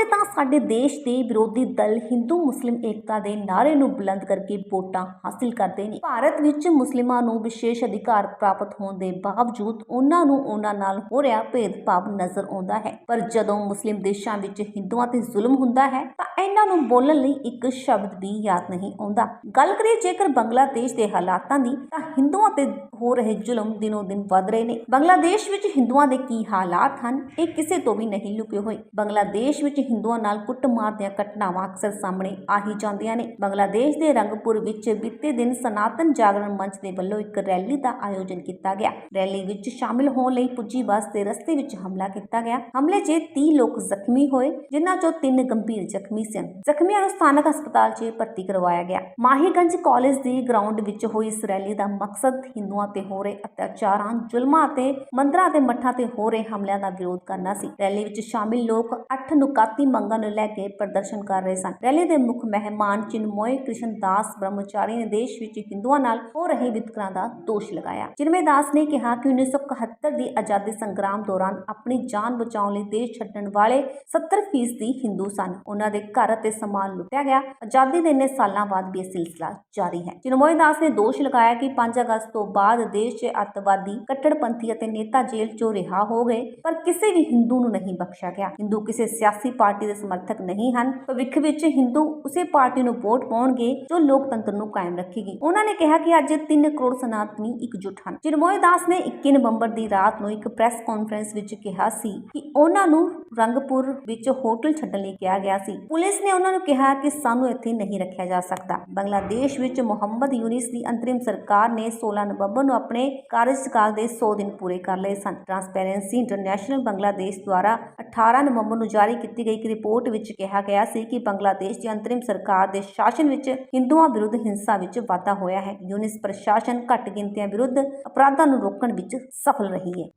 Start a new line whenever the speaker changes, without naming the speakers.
ਪਾਸੇ ਤਾਂ ਸਾਡੇ ਦੇਸ਼ ਦੇ ਵਿਰੋਧੀ ਦਲ ਹਿੰਦੂ ਮੁਸਲਿਮ ਏਕਤਾ ਦੇ ਨਾਅਰੇ ਨੂੰ ਬੁਲੰਦ ਕਰਕੇ ਵੋਟਾਂ ਹਾਸਿਲ ਕਰਦੇ ਨੇ। ਭਾਰਤ ਵਿੱਚ ਮੁਸਲਿਮਾਂ ਨੂੰ ਵਿਸ਼ੇਸ਼ ਅਧਿਕਾਰ ਪ੍ਰਾਪਤ ਹੋਣ ਦੇ ਬਾਵਜੂਦ ਉਹਨਾਂ ਨੂੰ ਉਹਨਾਂ ਨਾਲ ਹੋ ਰਿਹਾ ਭੇਦਭਾਵ ਨਜ਼ਰ ਆਉਂਦਾ ਹੈ। ਪਰ ਜਦੋਂ ਮੁਸਲਿਮ ਦੇਸ਼ਾਂ ਵਿੱਚ ਹਿੰਦੂਆਂ ਤੇ ਜ਼ੁਲਮ ਹੁੰਦਾ ਹੈ, ਤਾਂ ਇਹਨਾਂ ਨੂੰ ਬੋਲਣ ਲਈ ਇੱਕ ਸ਼ਬਦ ਵੀ ਯਾਦ ਨਹੀਂ ਆਉਂਦਾ। ਗੱਲ ਕਰੀਏ ਜੇਕਰ ਬੰਗਲਾਦੇਸ਼ ਦੇ ਹਾਲਾਤਾਂ ਦੀ, ਤਾਂ ਹਿੰਦੂਆਂ ਤੇ ਹੋ ਰਹੇ ਜ਼ੁਲਮ ਦਿਨੋ ਦਿਨ ਵੱਧ ਰਹੇ ਨੇ। ਬੰਗਲਾਦੇਸ਼ ਵਿੱਚ ਹਿੰਦੂਆਂ ਦੇ ਕੀ ਹਾਲਾਤ ਹਨ, ਇਹ ਕਿਸੇ ਤੋਂ ਵੀ ਨਹੀਂ ਲੁਕੇ ਹੋਏ। ਬੰਗਲਾਦੇਸ਼ ਵਿੱਚ ਹਿੰਦੂਆਂ ਨਾਲ ਕੁੱਟਮਾਰ ਦੀਆਂ ਘਟਨਾਵਾਂ ਅਕਸਰ ਸਾਹਮਣੇ ਆ ਹੀ ਜਾਂਦੀਆਂ ਨੇ। ਬੰਗਲਾਦੇਸ਼ ਦੇ ਰੰਗਪੁਰ ਵਿੱਚ ਬੀਤੇ ਦਿਨ ਸਨਾਤਨ ਜਾਗਰਣ ਮੰਚ ਦੇ ਵੱਲੋਂ ਇੱਕ ਰੈਲੀ ਦਾ ਆਯੋਜਨ ਕੀਤਾ ਗਿਆ। ਰੈਲੀ ਵਿੱਚ ਸ਼ਾਮਿਲ ਹੋਣ ਲਈ ਪੁੱਜੀ ਬੱਸ ਦੇ ਰਸਤੇ ਵਿੱਚ ਹਮਲਾ ਕੀਤਾ ਗਿਆ। ਹਮਲੇ 'ਚ 30 ਲੋਕ ਜ਼ਖਮੀ ਹੋਏ, ਜਿਨ੍ਹਾਂ 'ਚੋਂ 3 ਗੰਭੀਰ ਜ਼ਖਮੀ ਸਨ। ਜ਼ਖਮੀਆਂ ਨੂੰ ਸਥਾਨਕ ਹਸਪਤਾਲ 'ਚ ਭਰਤੀ ਕਰਵਾਇਆ ਗਿਆ। ਮਾਹੀਗੰਜ ਕਾਲਜ ਦੀ ਗਰਾਊਂਡ ਵਿੱਚ ਹੋਈ ਇਸ ਰੈਲੀ ਦਾ ਮਕਸਦ ਹਿੰਦੂਆਂ ਤੇ ਹੋ ਰਹੇ ਅਤਿਆਚਾਰਾਂ, ਜ਼ੁਲਮਾਂ ਅਤੇ ਮੰਦਰਾਂ ਤੇ ਮੱਠਾਂ ਤੇ ਹੋ ਰਹੇ ਹਮਲਿਆਂ ਦਾ ਵਿਰੋਧ ਕਰਨਾ ਸੀ। ਰੈਲੀ ਵਿੱਚ ਸ਼ਾਮਿਲ ਲੋਕ ਅੱਠ ਨੁਕਾਤੀ ਮੰਗਾਂ ਨੂੰ ਲੈ ਕੇ ਪ੍ਰਦਰਸ਼ਨ ਕਰ ਰਹੇ ਸਨ। ਰੈਲੀ ਦੇ ਮੁੱਖ ਮਹਿਮਾਨ ਚਿਨਮੋਏ ਕ੍ਰਿਸ਼ਨ ਦਾਸ ਬ੍ਰਹਮਚਾਰੀ ਨੇ ਦੇਸ਼ ਵਿੱਚ ਹਿੰਦੂਆਂ ਨਾਲ ਹੋ ਰਹੇ ਵਿਤਕਰਾਂ ਦਾ ਦੋਸ਼ ਲਗਾਇਆ। ਚਿਨਮੇ ਦਾਸ ਨੇ ਕਿਹਾ ਕਿ 1971 ਦੀ ਆਜ਼ਾਦੀ ਸੰਗਰਾਮ ਦੌਰਾਨ ਆਪਣੀ ਜਾਨ ਬਚਾਉਣ ਲਈ ਦੇਸ਼ ਛੱਡਣ ਵਾਲੇ 70% ਦੀ ਹਿੰਦੂ ਸਨ। ਉਹਨਾਂ ਦੇ ਘਰ ਅਤੇ ਸਮਾਨ ਲੁੱਟਿਆ ਗਿਆ। ਆਜ਼ਾਦੀ ਦੇ ਇੰਨੇ ਸਾਲਾਂ ਬਾਅਦ ਵੀ ਇਹ ਸਿਲਸਿਲਾ ਜਾਰੀ ਹੈ। ਚਿਨਮੋਏ ਦਾਸ ਨੇ ਦੋਸ਼ ਲਗਾਇਆ ਕਿ 5 ਅਗਸਤ ਤੋਂ ਬਾਅਦ ਦੇਸ਼ 'ਚ ਅੱਤਵਾਦੀ, ਕੱਟੜਪੰਥੀ ਅਤੇ ਨੇਤਾ ਜੇਲ੍ਹ 'ਚੋਂ ਰਿਹਾ ਹੋ ਗਏ, ਪਰ ਕਿਸੇ ਵੀ ਹਿੰਦੂ ਨੂੰ ਨਹੀਂ ਬਖਸ਼ਿਆ ਗਿਆ। ਹਿੰਦੂ ਕਿਸੇ ਸਿਆਸੀ ਪਾਰਟੀ ਦੇ ਸਮਰਥਕ ਨਹੀਂ ਹਨ। ਭਵਿੱਖ ਵਿੱਚ ਹਿੰਦੂ ਉਸੇ ਪਾਰਟੀ ਨੂੰ ਵੋਟ ਪਾਉਣਗੇ ਜੋ ਲੋਕਤੰਤਰ ਨੂੰ ਕਾਇਮ ਰੱਖੇਗੀ। ਉਹਨਾਂ ਨੇ ਕਿਹਾ ਕਿ ਅੱਜ 3 ਕਰੋੜ ਸਨਾਤਨੀ ਇਕਜੁੱਟ ਹਨ। ਚਿਨਮੋਏ ਦਾਸ ਨੇ 21 ਨਵੰਬਰ ਦੀ ਰਾਤ ਨੂੰ ਇੱਕ ਪ੍ਰੈਸ ਕਾਨਫਰੰਸ ਵਿੱਚ ਕਿਹਾ ਸੀ ਕਿ ਉਹਨਾਂ ਨੂੰ ਰੰਗਪੁਰ ਵਿੱਚ ਹੋਟਲ ਛੱਡਣ ਲਈ ਕਿਹਾ ਗਿਆ ਸੀ। ਪੁਲਿਸ ਨੇ ਉਹਨਾਂ ਨੂੰ ਕਿਹਾ ਕਿ ਸਾਨੂੰ ਇੱਥੇ ਨਹੀਂ ਰੱਖਿਆ ਜਾ ਸਕਦਾ। ਬੰਗਲਾਦੇਸ਼ ਵਿੱਚ ਮੁਹੰਮਦ ਯੂਨਿਸ ਦੀ ਅੰਤਰਿਮ ਸਰਕਾਰ ਨੇ 16 ਨਵੰਬਰ ਨੂੰ ਆਪਣੇ ਕਾਰਜਕਾਲ ਦੇ 100 ਦਿਨ ਪੂਰੇ ਕਰ ਲਏ ਸਨ। ਟ੍ਰਾਂਸਪੇਰੈਂਸੀ ਇੰਟਰਨੈਸ਼ਨਲ ਬੰਗਲਾਦੇਸ਼ ਦੁਆਰਾ 18 ਨਵੰਬਰ ਨੂੰ ਜਾਰੀ ਕੀਤੀ ਗਈ ਇੱਕ ਰਿਪੋਰਟ ਵਿੱਚ ਕਿਹਾ ਗਿਆ ਸੀ ਕਿ ਬੰਗਲਾਦੇਸ਼ ਦੀ ਅੰਤਰਿਮ ਸਰਕਾਰ ਦੇ ਸ਼ਾਸਨ ਵਿੱਚ ਹਿੰਦੂਆਂ ਵਿਰੁੱਧ ਹਿੰਸਾ ਵਿੱਚ ਵਾਧਾ ਹੋਇਆ ਹੈ। ਯੂਨਿਸ ਪ੍ਰਸ਼ਾਸਨ ਘੱਟ ਗਿਣਤੀਆਂ ਵਿਰੁੱਧ ਅਪਰਾਧਾਂ ਨੂੰ ਰੋਕਣ ਵਿੱਚ ਸਫਲ ਰਹੀ ਹੈ।